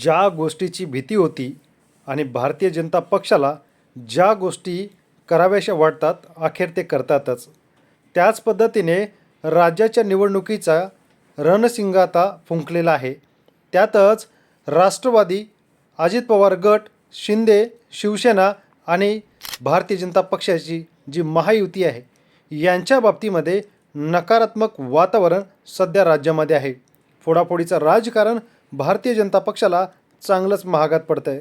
ज्या गोष्टीची भीती होती आणि भारतीय जनता पक्षाला ज्या गोष्टी कराव्याशा वाटतात अखेर ते करतातच. त्याच पद्धतीने राज्याच्या निवडणुकीचा रणसिंग आता फुंकलेला आहे. त्यातच राष्ट्रवादी अजित पवार गट शिंदे शिवसेना आणि भारतीय जनता पक्षाची जी महायुती आहे यांच्या बाबतीमध्ये नकारात्मक वातावरण सध्या राज्यामध्ये आहे. फोडाफोडीचं राजकारण भारतीय जनता पक्षाला चांगलंच महागात पडतं आहे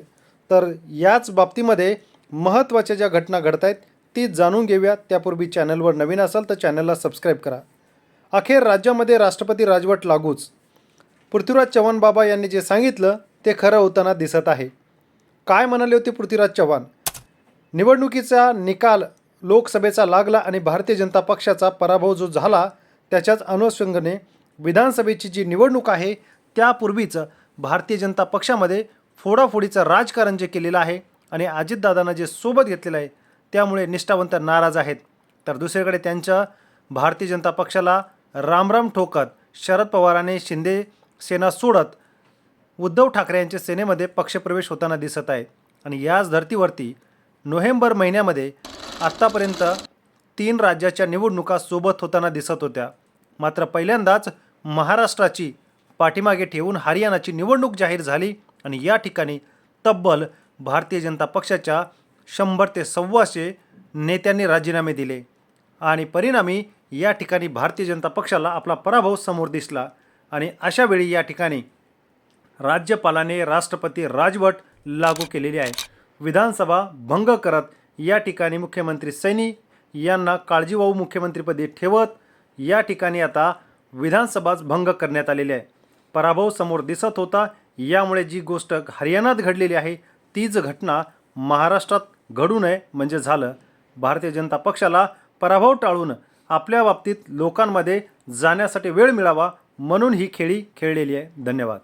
तर याच बाबतीमध्ये महत्त्वाच्या ज्या घटना घडत आहेत ती जाणून घेऊया. त्यापूर्वी चॅनलवर नवीन असाल तर चॅनलला सबस्क्राईब करा. अखेर राज्यामध्ये राष्ट्रपती राजवट लागूच. पृथ्वीराज चव्हाण बाबा यांनी जे सांगितलं ते खरं होताना दिसत आहे. काय म्हणाले होते पृथ्वीराज चव्हाण? निवडणुकीचा निकाल लोकसभेचा लागला आणि भारतीय जनता पक्षाचा पराभव जो झाला त्याच्याच अनुषंगाने विधानसभेची जी निवडणूक आहे त्यापूर्वीच भारतीय जनता पक्षामध्ये फोडाफोडीचं राजकारण जे केलेलं आहे आणि अजितदादांना जे सोबत घेतलेलं आहे त्यामुळे निष्ठावंत नाराज आहेत. तर दुसरीकडे त्यांच्या भारतीय जनता पक्षाला रामराम ठोकत शरद पवारांनी शिंदे सेना सोडत उद्धव ठाकरे यांच्या सेनेमध्ये पक्षप्रवेश होताना दिसत आहे. आणि याच धर्तीवरती नोव्हेंबर महिन्यामध्ये आत्तापर्यंत तीन राज्याच्या निवडणुका सोबत होताना दिसत होत्या. मात्र पहिल्यांदाच महाराष्ट्राची पाठीमागे ठेवून हरियाणाची निवडणूक जाहीर झाली आणि या ठिकाणी तब्बल भारतीय जनता पक्षाच्या शंभर ते सव्वाशे नेत्यांनी राजीनामे दिले. आणि परिणामी या ठिकाणी भारतीय जनता पक्षाला आपला पराभव समोर दिसला आणि अशावेळी या ठिकाणी राज्यपालाने राष्ट्रपती राजवट लागू केलेली आहे. विधानसभा भंग करत या ठिकाणी मुख्यमंत्री सैनी यांना काळजीवाहू मुख्यमंत्रीपदी ठेवत या ठिकाणी आता विधानसभाच भंग करण्यात आलेली आहे. पराभव समोर दिसत होता. यामुळे जी गोष्ट हरियाणात घडलेली आहे तीच घटना महाराष्ट्रात घडू नये म्हणजे झालं. भारतीय जनता पक्षाला पराभव टाळून आपल्या बाबतीत लोकांमध्ये जाण्यासाठी वेळ मिळावा म्हणून ही खेळी खेळलेली आहे. धन्यवाद.